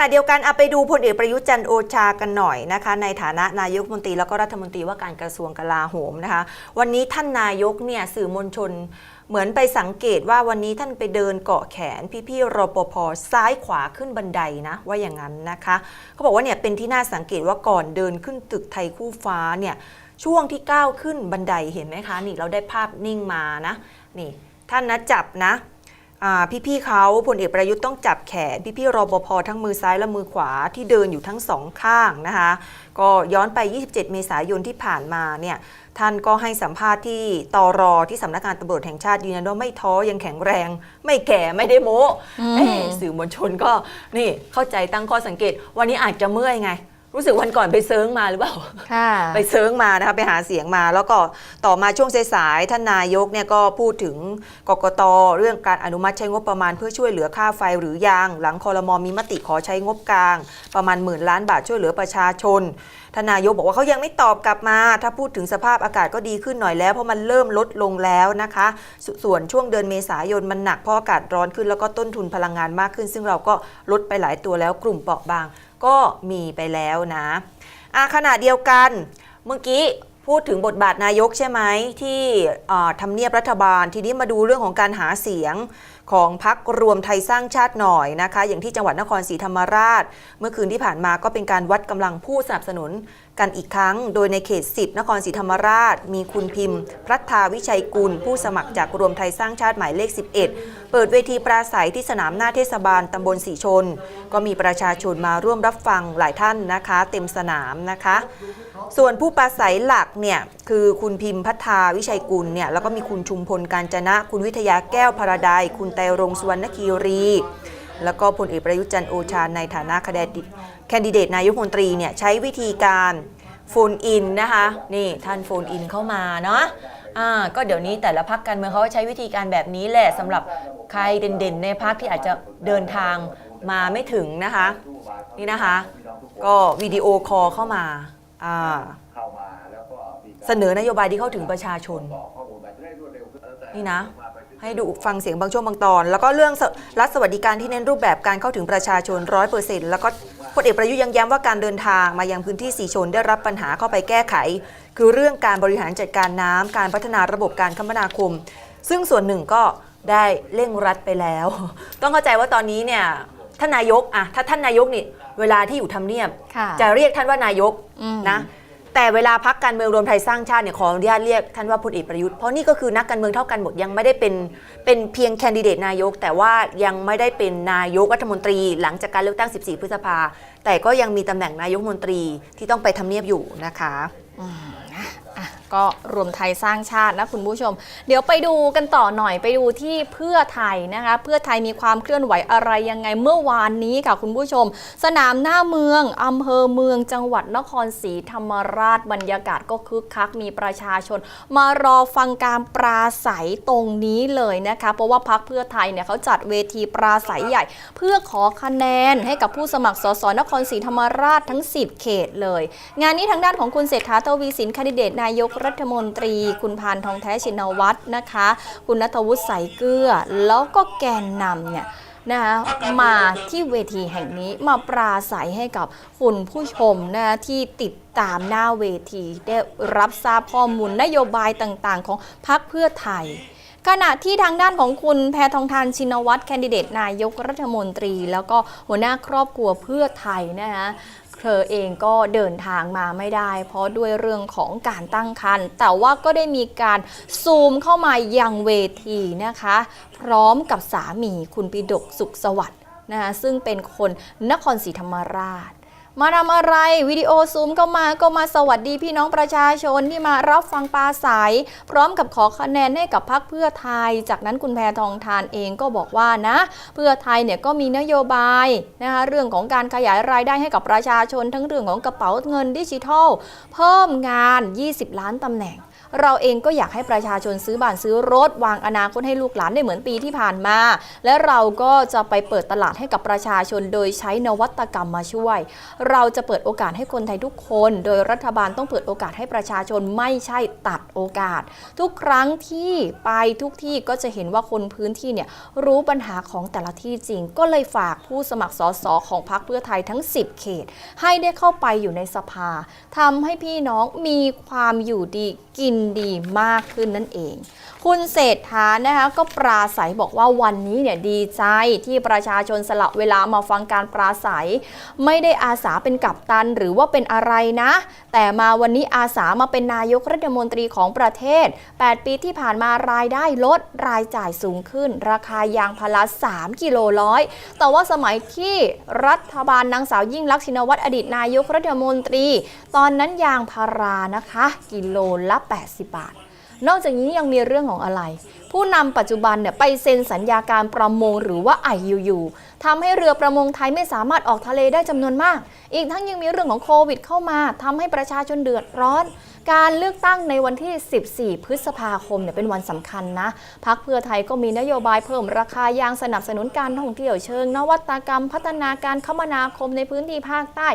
ณะเดียวกันเอาไปดูพลเอกประยุทธ์จันโอชากันหน่อยนะคะ ในฐานะนายกมนตรีแล้วก็รัฐมนตรีว่าการกระทรวงกลาโหมนะคะ วันนี้ท่านนายกเนี่ยสื่อมวลชนเหมือนไปสังเกตว่าวันนี้ท่านไปเดินเกาะแขนพี่ๆรปภซ้ายขวาขึ้นบันไดนะ ว่าอย่างนั้นนะคะเขาบอกว่าเนี่ยเป็นที่น่าสังเกตว่าก่อนเดินขึ้นตึกไทยคู่ฟ้าเนี่ยช่วงที่ก้าวขึ้นบันไดเห็นไหมคะ นี่เราได้ภาพนิ่งมานะนี่ท่านนะจับนะ พี่ๆเขาพลเอกประยุทธ์ต้องจับแขน พี่ๆรปภทั้งมือซ้ายและมือขวาที่เดินอยู่ทั้งสองข้างนะคะ ก็ย้อนไป 27 เมษายนที่ผ่านมาเนี่ยท่านก็ให้สัมภาษณ์ที่ตอรอที่สำนักงานตำรวจแห่งชาติยืนยันว่าไม่ท้อยังแข็งแรง ไม่แก่ไม่ได้โม้อืมเอ้สื่อมวลชนก็นี่เข้าใจตั้งข้อสังเกต วันนี้อาจจะเมื่อยไง รู้สึกวันก่อนไปเซิร์งมาหรือเปล่า ค่ะ ไปเซิร์งมานะคะไปหาเสียงมา แล้วก็ต่อมาช่วงสายๆท่านนายกเนี่ยก็พูดถึงกกตเรื่องการอนุมัติใช้งบประมาณเพื่อช่วยเหลือค่าไฟหรือยังหลังคอรมอมีมติขอใช้งบกลาง ประมาณหมื่นล้านบาทช่วยเหลือประชาชน ท่านายกบอกว่าเขายังไม่ตอบกลับมา ถ้าพูดถึงสภาพอากาศก็ดีขึ้นหน่อยแล้ว เพราะมันเริ่มลดลงแล้วนะคะสส่วนช่วงเดือนเมษายนมันหนักเพราะอากาศร้อนขึ้นแล้วก็ต้นทุนพลังงานมากขึ้น ซึ่งเราก็ลดไปหลายตัวแล้วกลุ่มเปราะบางก็มีไปแล้วนะอะขณะเดียวกันเมื่อกี้ พูดถึงบทบาทนายกใช่ไหมที่ทำเนียบรัฐบาล ทีนี้มาดูเรื่องของการหาเสียงของพักรวมไทยสร้างชาติหน่อยนะคะ อย่างที่จังหวัดนครศรีธรรมราช เมื่อคืนที่ผ่านมาก็เป็นการวัดกำลังผู้สนับสนุน กันอีกครั้ง โดยในเขต 10 นครศรีธรรมราช มีคุณพิมพ์พรัทธาวิชัยกุล ผู้สมัครจากรวมไทยสร้างชาติหมายเลข 11 เปิดเวทีปราศัยที่สนามหน้าเทศบาลตำบลสีชน ก็มีประชาชนมาร่วมรับฟังหลายท่านนะคะ เต็มสนามนะคะ ส่วนผู้ปราศัยหลักเนี่ยคือคุณพิมพ์พัฒาวิชัยกุลเนี่ยแล้วก็มีคุณชุมพลการจนะ คุณวิทยาแก้วพระดายคุณไตรรงสุวรรณคีรี แล้วก็พลเอกประยุทธ์จันโอชาในฐานะคะแนนแคนดิเดตนายกรัฐมนตรีเนี่ยใช้วิธีการโฟนอินนะคะนี่ท่านโฟนอินเข้ามาเนาะอ่าก็เดี๋ยวนี้แต่ละพักการเมืองเขาใช้วิธีการแบบนี้แหละสำหรับใครเด่นๆ ในพักที่อาจจะเดินทางมาไม่ถึงนะคะ นี่นะคะ ก็วิดีโอคอลเข้ามาอ่าเสนอนโยบายที่เข้าถึงประชาชน นแล้วแต่นี่นะ ให้ดูฟังเสียงบางช่วงบางตอน แล้วก็เรื่องสรัฐสวัสดิการที่เน้นรูปแบบการเข้าถึงประชาชนร้อยเปอร์เซ็นต์แล้วก็พลเอกประยุทธ์ยังย้ำว่าการเดินทางมายังพื้นที่สีชนได้รับปัญหาเข้าไปแก้ไข คือเรื่องการบริหารจัดการน้ำการพัฒนาระบบการคมนาคม ซึ่งส่วนหนึ่งก็ได้เร่งรัดไปแล้ว ต้องเข้าใจว่าตอนนี้เนี่ยท่านนายกอะถ้าท่านนายกนี่เวลาที่อยู่ทำเนียบค่ะจะเรียกท่านว่านายกอืมนะ แต่เวลาพักการเมืองรวมไทยสร้างชาติเนี่ยขออนุญาตเรียกท่านว่าพลเอกประยุทธ์เพราะนี่ก็คือนักการเมืองเท่ากันหมดยังไม่ได้เป็นเป็นเพียงแคนดิเดตนายก แต่ว่ายังไม่ได้เป็นนายกรัฐมนตรี หลังจากการเลือกตั้ง 14 พฤษภาแต่ก็ยังมีตำแหน่งนายกรัฐมนตรีที่ต้องไปทำเนียบอยู่นะคะ ก็รวมไทยสร้างชาตินะคุณผู้ชม เดี๋ยวไปดูกันต่อหน่อยไปดูที่เพื่อไทยนะคะ เพื่อไทยมีความเคลื่อนไหวอะไรยังไงเมื่อวานนี้ค่ะคุณผู้ชม สนามหน้าเมืองอำเภอเมืองจังหวัดนครศรีธรรมราชบรรยากาศก็คึกคักมีประชาชน มารอฟังการปราศัยตรงนี้เลยนะคะ เพราะว่าพักเพื่อไทยเนี่ยเขาจัดเวทีปราศัยใหญ่ เพื่อขอคะแนนให้กับผู้สมัครสสนครศรีธรรมราชทั้ง 10 เขตเลย งานนี้ทางด้านของคุณเศรษฐาทวีสินคนดิเดตนายกรัฐมนตรี คุณพานทองแท้ชินวัตรนะคะ คุณนัทวุฒิใสเกลือ แล้วก็แกนนำเนี่ยนะคะมาที่เวทีแห่งนี้มาปราศัยให้กับคุณผู้ชมนะคะที่ติดตามหน้าเวทีได้รับทราบข้อมูลนโยบายต่างๆ ของพรรคเพื่อไทย ขณะที่ทางด้านของคุณแพทองทานชินวัตรแคนดิเดตนายกรัฐมนตรี แล้วก็หัวหน้าครอบครัวเพื่อไทยนะคะ เธอเองก็เดินทางมาไม่ได้ เพราะด้วยเรื่องของการตั้งครรภ์แต่ว่าก็ได้มีการซูมเข้ามายังเวทีนะคะ พร้อมกับสามีคุณปิดกสุขสวัสดิ์นะคะซึ่งเป็นคนนครศรีธรรมราช มาทำอะไรวิดีโอซูมเข้ามาก็มาสวัสดีพี่น้องประชาชนที่มารับฟังปาศัยพร้อมกับขอคะแนนให้กับพรรคเพื่อไทย จากนั้นคุณแพทองทานเองก็บอกว่านะ เพื่อไทยเนี่ยก็มีนโยบายนะคะเรื่องของการขยายรายได้ให้กับประชาชน ทั้งเรื่องของกระเป๋าเงินดิจิทัล เพิ่มงาน 20 ล้านตำแหน่งเราเองก็อยากให้ประชาชนซื้อบ้านซื้อรถ วางอนาคตให้ลูกหลานได้เหมือนปีที่ผ่านมา และเราก็จะไปเปิดตลาดให้กับประชาชนโดยใช้นวัตกรรมมาช่วยเราจะเปิดโอกาสให้คนไทยทุกคน โดยรัฐบาลต้องเปิดโอกาสให้ประชาชนไม่ใช่ตัดโอกาส ทุกครั้งที่ไปทุกที่ก็จะเห็นว่าคนพื้นที่เนี่ยรู้ปัญหาของแต่ละที่จริง ก็เลยฝากผู้สมัครสสของพรรคเพื่อไทยทั้ง 10 เขต ให้ได้เข้าไปอยู่ในสภาทำให้พี่น้องมีความอยู่ดีกินดีมากขึ้นนั่นเอง คุณเศรษฐานะคะก็ปราศัยบอกว่าวันนี้เนี่ยดีใจที่ประชาชนสละเวลามาฟังการปราศัย ไม่ได้อาสาเป็นกัปตันหรือว่าเป็นอะไรนะ แต่มาวันนี้อาสามาเป็นนายกรัฐมนตรีของประเทศ 8 ปีที่ผ่านมารายได้ลดรายจ่ายสูงขึ้น ราคายางพารา3กิโลร้อยแต่ว่าสมัยที่รัฐบาลนางสาวยิ่งลักษณ์ชินวัตรอดีตนายกรัฐมนตรี ตอนนั้นยางพารานะคะ กิโลละ 80 บาท นอกจากนี้ยังมีเรื่องของอะไร ผู้นำปัจจุบันเนี่ยไปเซ็นสัญญาการประมงหรือว่า IUU ทำให้เรือประมงไทยไม่สามารถออกทะเลได้จำนวนมาก อีกทั้งยังมีเรื่องของโควิดเข้ามาทำให้ประชาชนเดือดร้อน การเลือกตั้งในวันที่ 14 พฤษภาคมเนี่ยเป็นวันสำคัญนะพักเพื่อไทยก็มีนโยบายเพิ่มราคายางสนับสนุนการท่องเที่ยวเชิง นวัตกรรม พัฒนาการคมนาคมในพื้นที่ภาคใต้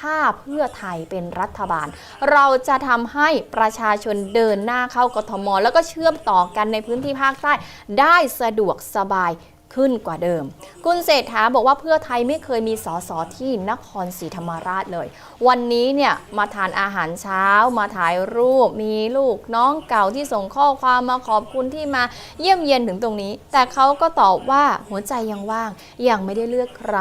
ถ้าเพื่อไทยเป็นรัฐบาล เราจะทำให้ประชาชนเดินหน้าเข้ากทม แล้วก็เชื่อมต่อกันในพื้นที่ภาคใต้ได้สะดวกสบาย ขึ้นกว่าเดิม คุณเศรษฐาบอกว่าเพื่อไทยไม่เคยมีสสที่นครศรีธรรมราชเลย วันนี้เนี่ยมาทานอาหารเช้า มาถ่ายรูป มีลูกน้องเก่าที่ส่งข้อความมาขอบคุณที่มาเยี่ยมเยียนถึงตรงนี้ แต่เขาก็ตอบว่าหัวใจยังว่าง ยังไม่ได้เลือกใคร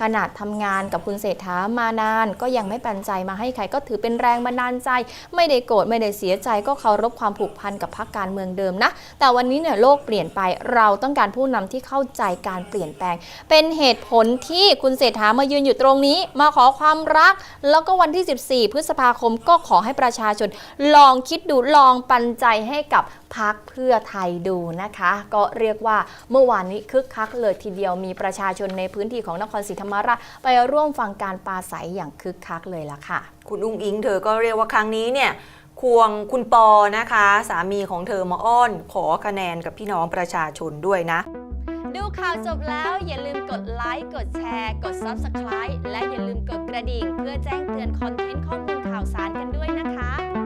ขนาดทำงานกับคุณเศรษฐามานาน ก็ยังไม่ปันใจมาให้ใครก็ถือเป็นแรงบันดาลใจ ไม่ได้โกรธไม่ได้เสียใจก็เคารพความผูกพันกับพรรคการเมืองเดิมนะ แต่วันนี้เนี่ยโลกเปลี่ยนไปเราต้องการผู้นำที่เข้าเข้าใจการเปลี่ยนแปลง เป็นเหตุผลที่คุณเศรษฐามายืนอยู่ตรงนี้ มาขอความรัก แล้วก็วันที่ 14 พฤษภาคมก็ขอให้ประชาชน ลองคิดดูลองปันใจให้กับพักเพื่อไทยดูนะคะ ก็เรียกว่าเมื่อวานนี้คึกคักเลยทีเดียวมีประชาชนในพื้นที่ของนครศรีธรรมราชไปร่วมฟังการปราศัยอย่างคึกคักเลยล่ะค่ะ คุณอุ้งอิงเธอก็เรียกว่าครั้งนี้เนี่ยควงคุณปอนะคะ สามีของเธอมาอ้อน ขอคะแนนกับพี่น้องประชาชนด้วยนะ ดูข่าวจบแล้วอย่าลืมกดไลค์ กดแชร์ กด Subscribe และอย่าลืมกดกระดิ่ง เพื่อแจ้งเตือนคอนเทนต์ข้อมูลข่าวสารกันด้วยนะคะ